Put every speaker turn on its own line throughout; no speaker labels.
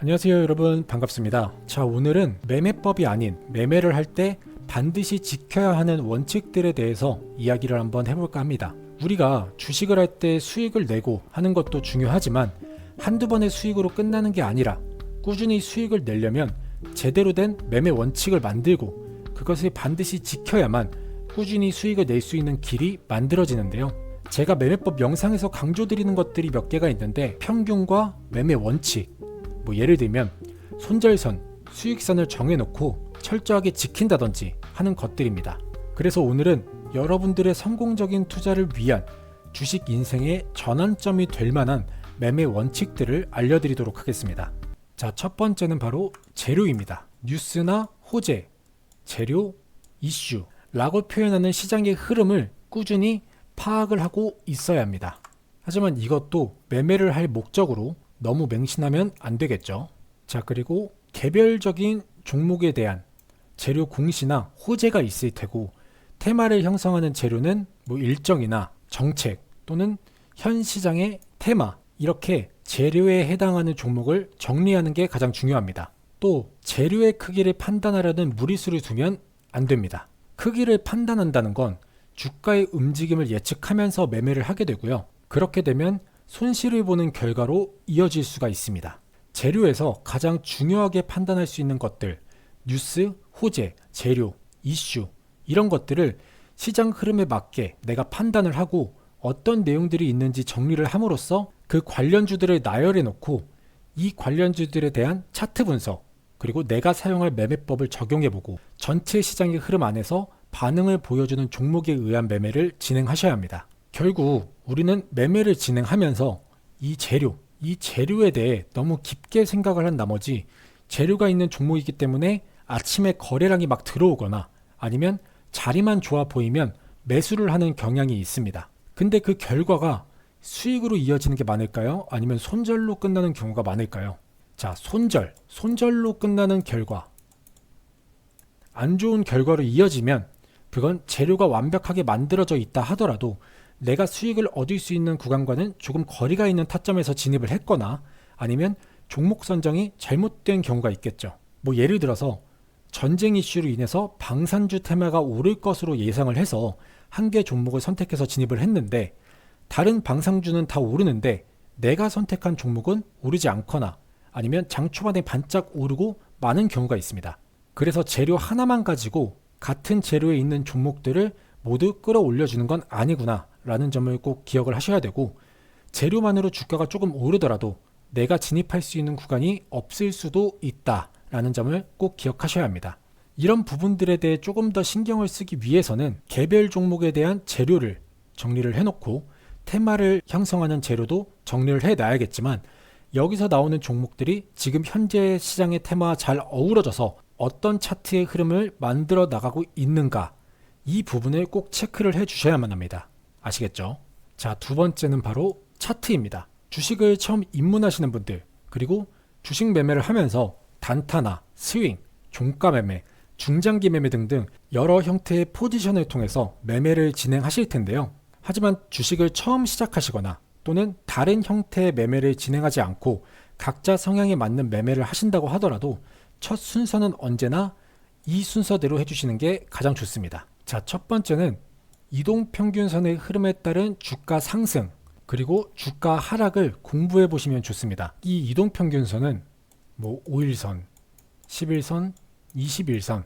안녕하세요 여러분 반갑습니다. 자 오늘은 매매법이 아닌 매매를 할 때 반드시 지켜야 하는 원칙들에 대해서 이야기를 한번 해볼까 합니다. 우리가 주식을 할 때 수익을 내고 하는 것도 중요하지만 한두 번의 수익으로 끝나는 게 아니라 꾸준히 수익을 내려면 제대로 된 매매 원칙을 만들고 그것을 반드시 지켜야만 꾸준히 수익을 낼 수 있는 길이 만들어지는데요. 제가 매매법 영상에서 강조드리는 것들이 몇 개가 있는데 평균과 매매 원칙, 뭐 예를 들면 손절선, 수익선을 정해놓고 철저하게 지킨다든지 하는 것들입니다. 그래서 오늘은 여러분들의 성공적인 투자를 위한 주식 인생의 전환점이 될 만한 매매 원칙들을 알려드리도록 하겠습니다. 자, 첫 번째는 바로 재료입니다. 뉴스나 호재, 재료, 이슈 라고 표현하는 시장의 흐름을 꾸준히 파악을 하고 있어야 합니다. 하지만 이것도 매매를 할 목적으로 너무 맹신하면 안 되겠죠. 자, 그리고 개별적인 종목에 대한 재료 공시나 호재가 있을 테고 테마를 형성하는 재료는 뭐 일정이나 정책 또는 현 시장의 테마 이렇게 재료에 해당하는 종목을 정리하는 게 가장 중요합니다. 또 재료의 크기를 판단하려는 무리수를 두면 안 됩니다. 크기를 판단한다는 건 주가의 움직임을 예측하면서 매매를 하게 되고요. 그렇게 되면 손실을 보는 결과로 이어질 수가 있습니다. 재료에서 가장 중요하게 판단할 수 있는 것들, 뉴스, 호재, 재료, 이슈, 이런 것들을 시장 흐름에 맞게 내가 판단을 하고 어떤 내용들이 있는지 정리를 함으로써 그 관련주들을 나열해 놓고 이 관련주들에 대한 차트 분석, 그리고 내가 사용할 매매법을 적용해 보고 전체 시장의 흐름 안에서 반응을 보여주는 종목에 의한 매매를 진행하셔야 합니다. 결국 우리는 매매를 진행하면서 이 재료, 이 재료에 대해 너무 깊게 생각을 한 나머지 재료가 있는 종목이기 때문에 아침에 거래량이 막 들어오거나 아니면 자리만 좋아 보이면 매수를 하는 경향이 있습니다. 근데 그 결과가 수익으로 이어지는 게 많을까요? 아니면 손절로 끝나는 경우가 많을까요? 자, 손절, 손절로 끝나는 결과. 안 좋은 결과로 이어지면 그건 재료가 완벽하게 만들어져 있다 하더라도 내가 수익을 얻을 수 있는 구간과는 조금 거리가 있는 타점에서 진입을 했거나 아니면 종목 선정이 잘못된 경우가 있겠죠. 뭐 예를 들어서 전쟁 이슈로 인해서 방산주 테마가 오를 것으로 예상을 해서 한 개 종목을 선택해서 진입을 했는데 다른 방산주는 다 오르는데 내가 선택한 종목은 오르지 않거나 아니면 장 초반에 반짝 오르고 많은 경우가 있습니다. 그래서 재료 하나만 가지고 같은 재료에 있는 종목들을 모두 끌어올려 주는 건 아니구나 라는 점을 꼭 기억을 하셔야 되고 재료만으로 주가가 조금 오르더라도 내가 진입할 수 있는 구간이 없을 수도 있다 라는 점을 꼭 기억하셔야 합니다. 이런 부분들에 대해 조금 더 신경을 쓰기 위해서는 개별 종목에 대한 재료를 정리를 해놓고 테마를 형성하는 재료도 정리를 해놔야겠지만 여기서 나오는 종목들이 지금 현재 시장의 테마와 잘 어우러져서 어떤 차트의 흐름을 만들어 나가고 있는가 이 부분을 꼭 체크를 해 주셔야만 합니다. 아시겠죠? 자, 두 번째는 바로 차트입니다. 주식을 처음 입문하시는 분들, 그리고 주식 매매를 하면서 단타나 스윙, 종가 매매, 중장기 매매 등등 여러 형태의 포지션을 통해서 매매를 진행하실 텐데요. 하지만 주식을 처음 시작하시거나 또는 다른 형태의 매매를 진행하지 않고 각자 성향에 맞는 매매를 하신다고 하더라도 첫 순서는 언제나 이 순서대로 해주시는 게 가장 좋습니다. 자, 첫 번째는 이동 평균선의 흐름에 따른 주가 상승, 그리고 주가 하락을 공부해 보시면 좋습니다. 이 이동 평균선은 뭐 5일선, 11선, 21선,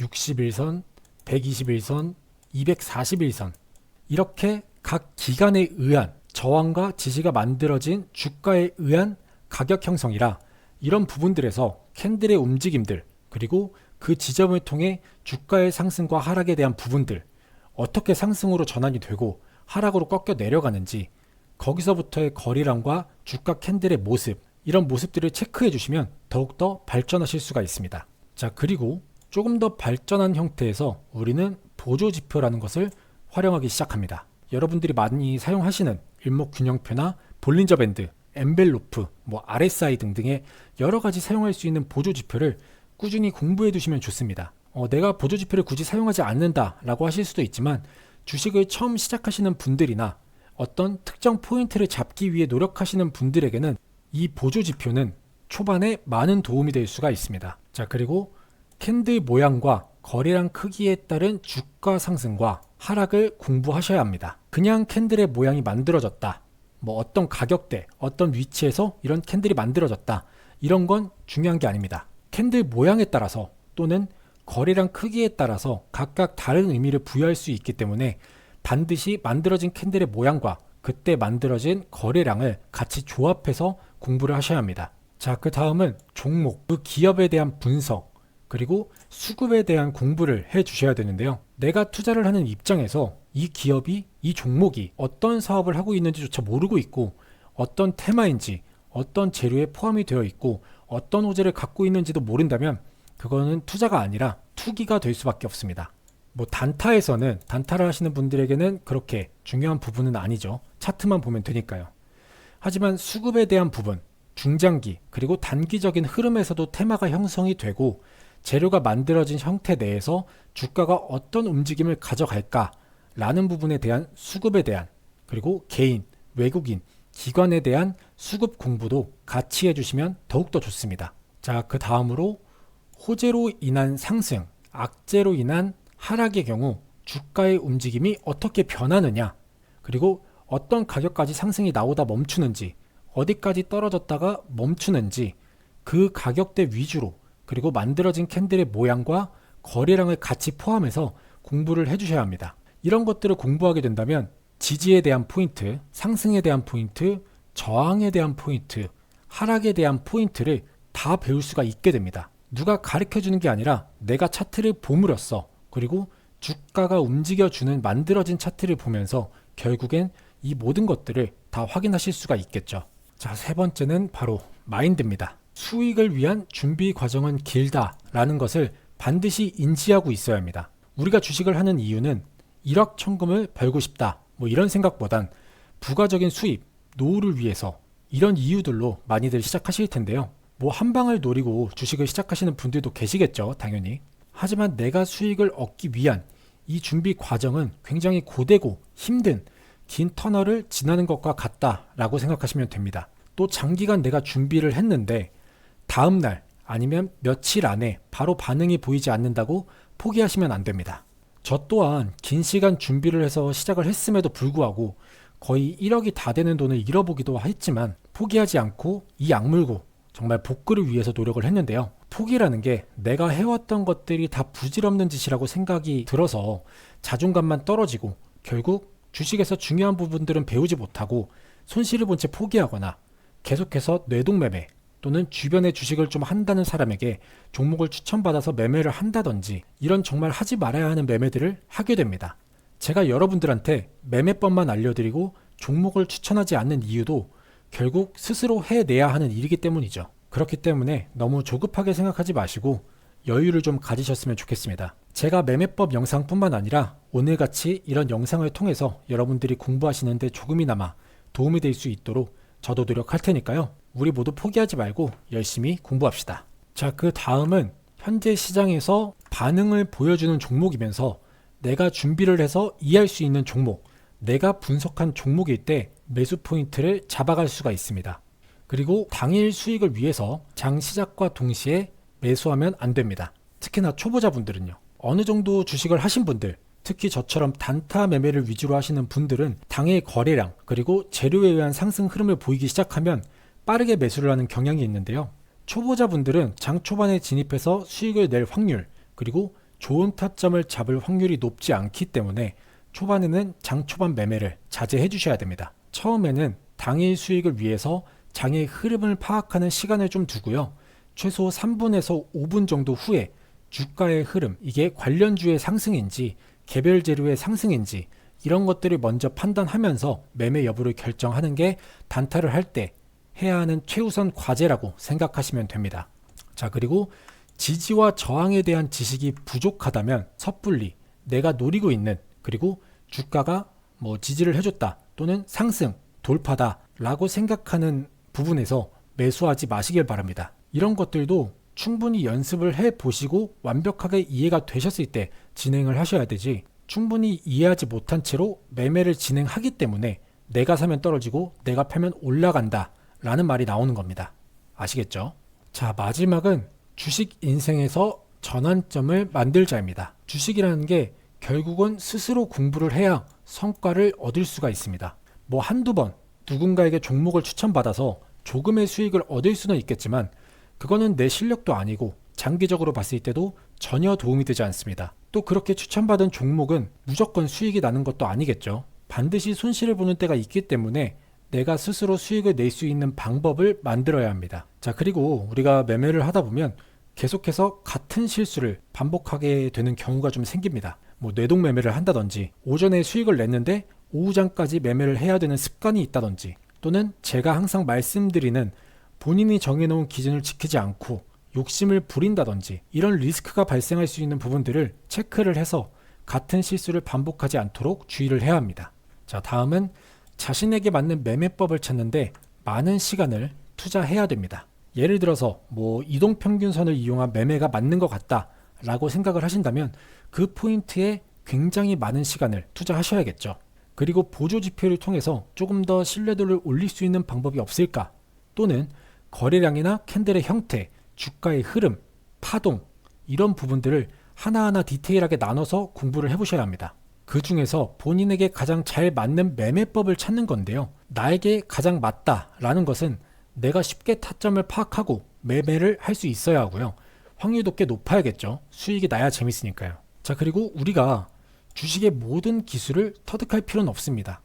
61선, 121선, 241선 이렇게 각 기간에 의한 저항과 지지가 만들어진 주가에 의한 가격 형성이라 이런 부분들에서 캔들의 움직임들 그리고 그 지점을 통해 주가의 상승과 하락에 대한 부분들 어떻게 상승으로 전환이 되고 하락으로 꺾여 내려가는지 거기서부터의 거리량과 주가 캔들의 모습 이런 모습들을 체크해 주시면 더욱더 발전하실 수가 있습니다. 자, 그리고 조금 더 발전한 형태에서 우리는 보조 지표라는 것을 활용하기 시작합니다. 여러분들이 많이 사용하시는 일목균형표나 볼린저 밴드, 엠벨로프, 뭐 RSI 등등의 여러 가지 사용할 수 있는 보조 지표를 꾸준히 공부해 두시면 좋습니다. 어, 내가 보조 지표를 굳이 사용하지 않는다라고 하실 수도 있지만 주식을 처음 시작하시는 분들이나 어떤 특정 포인트를 잡기 위해 노력하시는 분들에게는 이 보조 지표는 초반에 많은 도움이 될 수가 있습니다. 자, 그리고 캔들 모양과 거래량 크기에 따른 주가 상승과 하락을 공부하셔야 합니다. 그냥 캔들의 모양이 만들어졌다. 뭐 어떤 가격대, 어떤 위치에서 이런 캔들이 만들어졌다. 이런 건 중요한 게 아닙니다. 캔들 모양에 따라서 또는 거래량 크기에 따라서 각각 다른 의미를 부여할 수 있기 때문에 반드시 만들어진 캔들의 모양과 그때 만들어진 거래량을 같이 조합해서 공부를 하셔야 합니다. 자, 그 다음은 종목, 그 기업에 대한 분석, 그리고 수급에 대한 공부를 해 주셔야 되는데요. 내가 투자를 하는 입장에서 이 기업이, 이 종목이 어떤 사업을 하고 있는지조차 모르고 있고 어떤 테마인지, 어떤 재료에 포함이 되어 있고 어떤 호재를 갖고 있는지도 모른다면 그거는 투자가 아니라 투기가 될 수밖에 없습니다. 뭐 단타에서는 단타를 하시는 분들에게는 그렇게 중요한 부분은 아니죠. 차트만 보면 되니까요. 하지만 수급에 대한 부분, 중장기 그리고 단기적인 흐름에서도 테마가 형성이 되고 재료가 만들어진 형태 내에서 주가가 어떤 움직임을 가져갈까라는 부분에 대한 수급에 대한 그리고 개인, 외국인, 기관에 대한 수급 공부도 같이 해주시면 더욱더 좋습니다. 자, 그 다음으로 호재로 인한 상승, 악재로 인한 하락의 경우 주가의 움직임이 어떻게 변하느냐, 그리고 어떤 가격까지 상승이 나오다 멈추는지, 어디까지 떨어졌다가 멈추는지, 그 가격대 위주로, 그리고 만들어진 캔들의 모양과 거래량을 같이 포함해서 공부를 해주셔야 합니다. 이런 것들을 공부하게 된다면 지지에 대한 포인트, 상승에 대한 포인트, 저항에 대한 포인트, 하락에 대한 포인트를 다 배울 수가 있게 됩니다. 누가 가르쳐 주는 게 아니라 내가 차트를 보물었어. 그리고 주가가 움직여주는 만들어진 차트를 보면서 결국엔 이 모든 것들을 다 확인하실 수가 있겠죠. 자, 세 번째는 바로 마인드입니다. 수익을 위한 준비 과정은 길다라는 것을 반드시 인지하고 있어야 합니다. 우리가 주식을 하는 이유는 일확천금을 벌고 싶다. 뭐 이런 생각보단 부가적인 수입, 노후를 위해서 이런 이유들로 많이들 시작하실 텐데요. 뭐 한 방을 노리고 주식을 시작하시는 분들도 계시겠죠, 당연히. 하지만 내가 수익을 얻기 위한 이 준비 과정은 굉장히 고되고 힘든 긴 터널을 지나는 것과 같다라고 생각하시면 됩니다. 또 장기간 내가 준비를 했는데 다음 날 아니면 며칠 안에 바로 반응이 보이지 않는다고 포기하시면 안 됩니다. 저 또한 긴 시간 준비를 해서 시작을 했음에도 불구하고 거의 1억이 다 되는 돈을 잃어보기도 했지만 포기하지 않고 이 악물고 정말 복구를 위해서 노력을 했는데요. 포기라는 게 내가 해왔던 것들이 다 부질없는 짓이라고 생각이 들어서 자존감만 떨어지고 결국 주식에서 중요한 부분들은 배우지 못하고 손실을 본 채 포기하거나 계속해서 뇌동매매 또는 주변에 주식을 좀 한다는 사람에게 종목을 추천받아서 매매를 한다든지 이런 정말 하지 말아야 하는 매매들을 하게 됩니다. 제가 여러분들한테 매매법만 알려드리고 종목을 추천하지 않는 이유도 결국 스스로 해내야 하는 일이기 때문이죠. 그렇기 때문에 너무 조급하게 생각하지 마시고 여유를 좀 가지셨으면 좋겠습니다. 제가 매매법 영상뿐만 아니라 오늘같이 이런 영상을 통해서 여러분들이 공부하시는데 조금이나마 도움이 될 수 있도록 저도 노력할 테니까요. 우리 모두 포기하지 말고 열심히 공부합시다. 자, 그 다음은 현재 시장에서 반응을 보여주는 종목이면서 내가 준비를 해서 이해할 수 있는 종목, 내가 분석한 종목일 때 매수 포인트를 잡아갈 수가 있습니다. 그리고 당일 수익을 위해서 장 시작과 동시에 매수하면 안 됩니다. 특히나 초보자분들은요. 어느 정도 주식을 하신 분들, 특히 저처럼 단타 매매를 위주로 하시는 분들은 당일 거래량 그리고 재료에 의한 상승 흐름을 보이기 시작하면 빠르게 매수를 하는 경향이 있는데요. 초보자분들은 장 초반에 진입해서 수익을 낼 확률 그리고 좋은 타점을 잡을 확률이 높지 않기 때문에 초반에는 장 초반 매매를 자제해 주셔야 됩니다. 처음에는 당일 수익을 위해서 장의 흐름을 파악하는 시간을 좀 두고요. 최소 3분에서 5분 정도 후에 주가의 흐름, 이게 관련주의 상승인지 개별 재료의 상승인지 이런 것들을 먼저 판단하면서 매매 여부를 결정하는 게 단타를 할 때 해야 하는 최우선 과제라고 생각하시면 됩니다. 자, 그리고 지지와 저항에 대한 지식이 부족하다면 섣불리 내가 노리고 있는 그리고 주가가 뭐 지지를 해줬다 또는 상승, 돌파다 라고 생각하는 부분에서 매수하지 마시길 바랍니다. 이런 것들도 충분히 연습을 해 보시고 완벽하게 이해가 되셨을 때 진행을 하셔야 되지 충분히 이해하지 못한 채로 매매를 진행하기 때문에 내가 사면 떨어지고 내가 팔면 올라간다 라는 말이 나오는 겁니다. 아시겠죠? 자, 마지막은 주식 인생에서 전환점을 만들자입니다. 주식이라는 게 결국은 스스로 공부를 해야 성과를 얻을 수가 있습니다. 뭐 한두 번 누군가에게 종목을 추천받아서 조금의 수익을 얻을 수는 있겠지만 그거는 내 실력도 아니고 장기적으로 봤을 때도 전혀 도움이 되지 않습니다. 또 그렇게 추천받은 종목은 무조건 수익이 나는 것도 아니겠죠. 반드시 손실을 보는 때가 있기 때문에 내가 스스로 수익을 낼 수 있는 방법을 만들어야 합니다. 자, 그리고 우리가 매매를 하다 보면 계속해서 같은 실수를 반복하게 되는 경우가 좀 생깁니다. 뭐 뇌동 매매를 한다든지 오전에 수익을 냈는데 오후장까지 매매를 해야 되는 습관이 있다든지 또는 제가 항상 말씀드리는 본인이 정해놓은 기준을 지키지 않고 욕심을 부린다든지 이런 리스크가 발생할 수 있는 부분들을 체크를 해서 같은 실수를 반복하지 않도록 주의를 해야 합니다. 자, 다음은 자신에게 맞는 매매법을 찾는데 많은 시간을 투자해야 됩니다. 예를 들어서 뭐 이동평균선을 이용한 매매가 맞는 것 같다 라고 생각을 하신다면 그 포인트에 굉장히 많은 시간을 투자하셔야겠죠. 그리고 보조 지표를 통해서 조금 더 신뢰도를 올릴 수 있는 방법이 없을까? 또는 거래량이나 캔들의 형태, 주가의 흐름, 파동 이런 부분들을 하나하나 디테일하게 나눠서 공부를 해보셔야 합니다. 그 중에서 본인에게 가장 잘 맞는 매매법을 찾는 건데요. 나에게 가장 맞다라는 것은 내가 쉽게 타점을 파악하고 매매를 할 수 있어야 하고요. 확률도 꽤 높아야겠죠. 수익이 나야 재밌으니까요. 자, 그리고 우리가 주식의 모든 기술을 터득할 필요는 없습니다.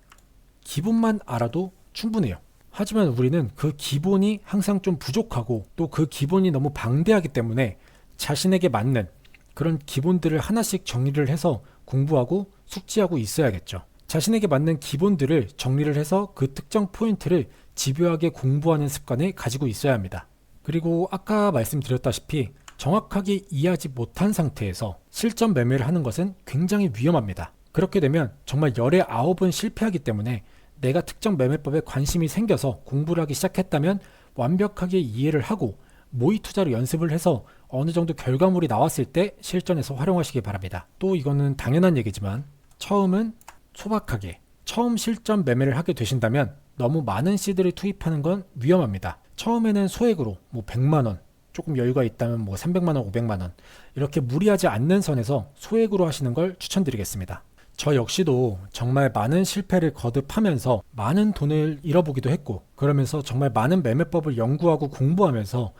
기본만 알아도 충분해요. 하지만 우리는 그 기본이 항상 좀 부족하고 또 그 기본이 너무 방대하기 때문에 자신에게 맞는 그런 기본들을 하나씩 정리를 해서 공부하고 숙지하고 있어야겠죠. 자신에게 맞는 기본들을 정리를 해서 그 특정 포인트를 집요하게 공부하는 습관을 가지고 있어야 합니다. 그리고 아까 말씀드렸다시피 정확하게 이해하지 못한 상태에서 실전 매매를 하는 것은 굉장히 위험합니다. 그렇게 되면 정말 열의 아홉은 실패하기 때문에 내가 특정 매매법에 관심이 생겨서 공부를 하기 시작했다면 완벽하게 이해를 하고 모의 투자로 연습을 해서 어느 정도 결과물이 나왔을 때 실전에서 활용하시기 바랍니다. 또 이거는 당연한 얘기지만 처음은 소박하게 처음 실전 매매를 하게 되신다면 너무 많은 시드를 투입하는 건 위험합니다. 처음에는 소액으로 뭐 100만 원, 조금 여유가 있다면 뭐 300만 원, 500만 원 이렇게 무리하지 않는 선에서 소액으로 하시는 걸 추천드리겠습니다. 저 역시도 정말 많은 실패를 거듭하면서 많은 돈을 잃어보기도 했고 그러면서 정말 많은 매매법을 연구하고 공부하면서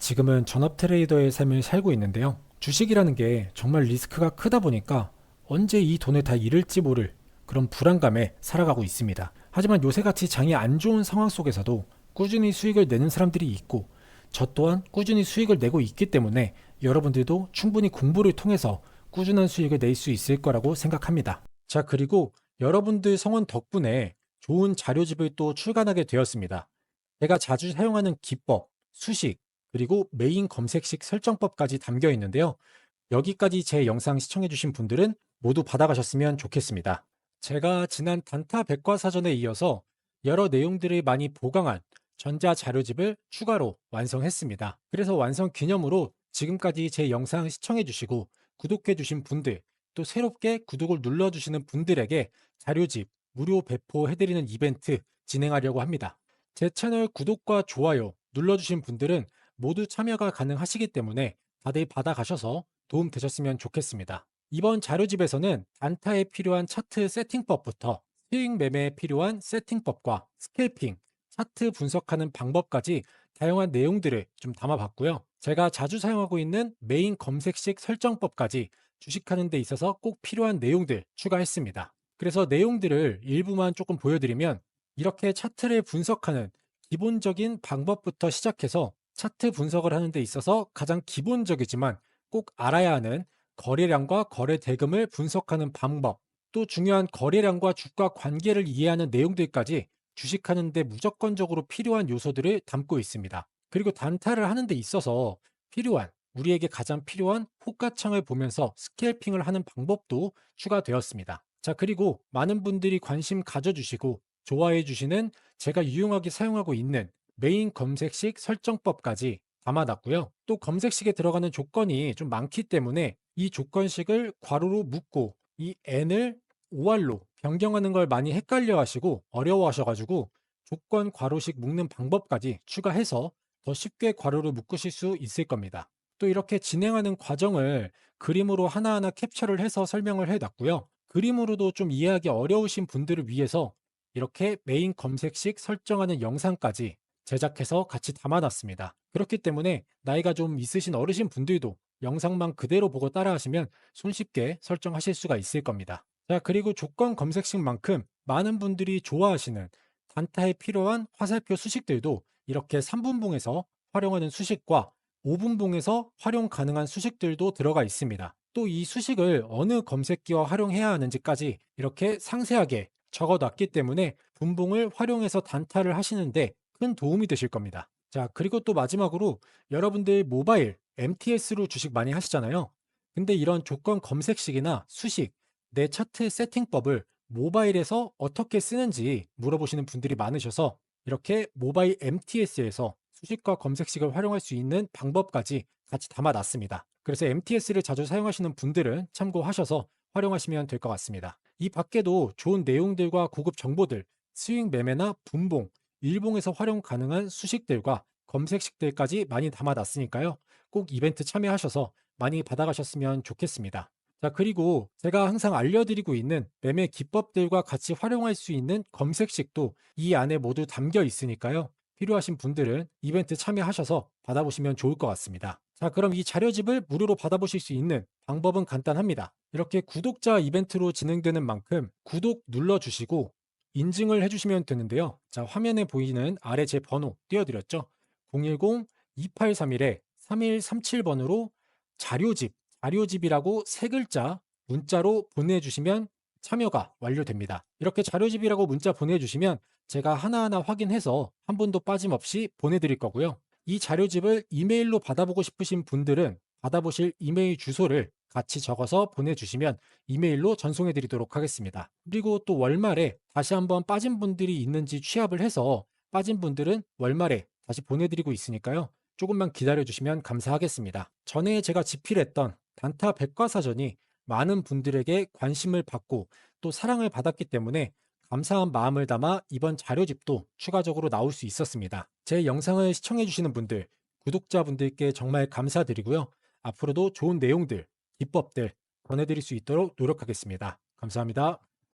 지금은 전업 트레이더의 삶을 살고 있는데요. 주식이라는 게 정말 리스크가 크다 보니까 언제 이 돈을 다 잃을지 모를 그런 불안감에 살아가고 있습니다. 하지만 요새같이 장이 안 좋은 상황 속에서도 꾸준히 수익을 내는 사람들이 있고 저 또한 꾸준히 수익을 내고 있기 때문에 여러분들도 충분히 공부를 통해서 꾸준한 수익을 낼 수 있을 거라고 생각합니다. 자, 그리고 여러분들 성원 덕분에 좋은 자료집을 또 출간하게 되었습니다. 제가 자주 사용하는 기법, 수식, 그리고 메인 검색식 설정법까지 담겨 있는데요. 여기까지 제 영상 시청해주신 분들은 모두 받아가셨으면 좋겠습니다. 제가 지난 단타 백과사전에 이어서 여러 내용들을 많이 보강한 전자 자료집을 추가로 완성했습니다. 그래서 완성 기념으로 지금까지 제 영상 시청해주시고 구독해주신 분들, 또 새롭게 구독을 눌러주시는 분들에게 자료집 무료 배포해드리는 이벤트 진행하려고 합니다. 제 채널 구독과 좋아요 눌러주신 분들은 모두 참여가 가능하시기 때문에 다들 받아가셔서 도움 되셨으면 좋겠습니다. 이번 자료집에서는 단타에 필요한 차트 세팅법부터 수익 매매에 필요한 세팅법과 스캘핑, 차트 분석하는 방법까지 다양한 내용들을 좀 담아봤고요. 제가 자주 사용하고 있는 메인 검색식 설정법까지 주식하는 데 있어서 꼭 필요한 내용들 추가했습니다. 그래서 내용들을 일부만 조금 보여드리면 이렇게 차트를 분석하는 기본적인 방법부터 시작해서 차트 분석을 하는 데 있어서 가장 기본적이지만 꼭 알아야 하는 거래량과 거래 대금을 분석하는 방법, 또 중요한 거래량과 주가 관계를 이해하는 내용들까지 주식하는 데 무조건적으로 필요한 요소들을 담고 있습니다. 그리고 단타를 하는 데 있어서 필요한 우리에게 가장 필요한 호가창을 보면서 스캘핑을 하는 방법도 추가되었습니다. 자, 그리고 많은 분들이 관심 가져주시고 좋아해 주시는 제가 유용하게 사용하고 있는 메인 검색식 설정법까지 담아놨고요. 또 검색식에 들어가는 조건이 좀 많기 때문에 이 조건식을 괄호로 묶고 이 n을 OR로 변경하는 걸 많이 헷갈려 하시고 어려워 하셔가지고 조건 괄호식 묶는 방법까지 추가해서 더 쉽게 괄호를 묶으실 수 있을 겁니다. 또 이렇게 진행하는 과정을 그림으로 하나하나 캡처를 해서 설명을 해놨고요. 그림으로도 좀 이해하기 어려우신 분들을 위해서 이렇게 메인 검색식 설정하는 영상까지 제작해서 같이 담아놨습니다. 그렇기 때문에 나이가 좀 있으신 어르신 분들도 영상만 그대로 보고 따라하시면 손쉽게 설정하실 수가 있을 겁니다. 자, 그리고 조건 검색식만큼 많은 분들이 좋아하시는 단타에 필요한 화살표 수식들도 이렇게 3분봉에서 활용하는 수식과 5분봉에서 활용 가능한 수식들도 들어가 있습니다. 또 이 수식을 어느 검색기와 활용해야 하는지까지 이렇게 상세하게 적어 놨기 때문에 분봉을 활용해서 단타를 하시는데 큰 도움이 되실 겁니다. 자, 그리고 또 마지막으로 여러분들 모바일 MTS로 주식 많이 하시잖아요. 근데 이런 조건 검색식이나 수식, 내 차트 세팅법을 모바일에서 어떻게 쓰는지 물어보시는 분들이 많으셔서 이렇게 모바일 MTS에서 수식과 검색식을 활용할 수 있는 방법까지 같이 담아놨습니다. 그래서 MTS를 자주 사용하시는 분들은 참고하셔서 활용하시면 될 것 같습니다. 이 밖에도 좋은 내용들과 고급 정보들, 스윙 매매나 분봉, 일봉에서 활용 가능한 수식들과 검색식들까지 많이 담아놨으니까요. 꼭 이벤트 참여하셔서 많이 받아가셨으면 좋겠습니다. 자, 그리고 제가 항상 알려드리고 있는 매매 기법들과 같이 활용할 수 있는 검색식도 이 안에 모두 담겨 있으니까요. 필요하신 분들은 이벤트 참여하셔서 받아보시면 좋을 것 같습니다. 자, 그럼 이 자료집을 무료로 받아보실 수 있는 방법은 간단합니다. 이렇게 구독자 이벤트로 진행되는 만큼 구독 눌러주시고 인증을 해주시면 되는데요. 자, 화면에 보이는 아래 제 번호 띄워드렸죠? 010-2831-3137번으로 자료집, 자료집이라고 세 글자 문자로 보내주시면 참여가 완료됩니다. 이렇게 자료집이라고 문자 보내주시면 제가 하나하나 확인해서 한 분도 빠짐없이 보내드릴 거고요. 이 자료집을 이메일로 받아보고 싶으신 분들은 받아보실 이메일 주소를 같이 적어서 보내주시면 이메일로 전송해 드리도록 하겠습니다. 그리고 또 월말에 다시 한번 빠진 분들이 있는지 취합을 해서 빠진 분들은 월말에 다시 보내드리고 있으니까요. 조금만 기다려 주시면 감사하겠습니다. 전에 제가 집필했던 단타 백과사전이 많은 분들에게 관심을 받고 또 사랑을 받았기 때문에 감사한 마음을 담아 이번 자료집도 추가적으로 나올 수 있었습니다. 제 영상을 시청해 주시는 분들, 구독자분들께 정말 감사드리고요. 앞으로도 좋은 내용들, 기법들 전해드릴 수 있도록 노력하겠습니다. 감사합니다.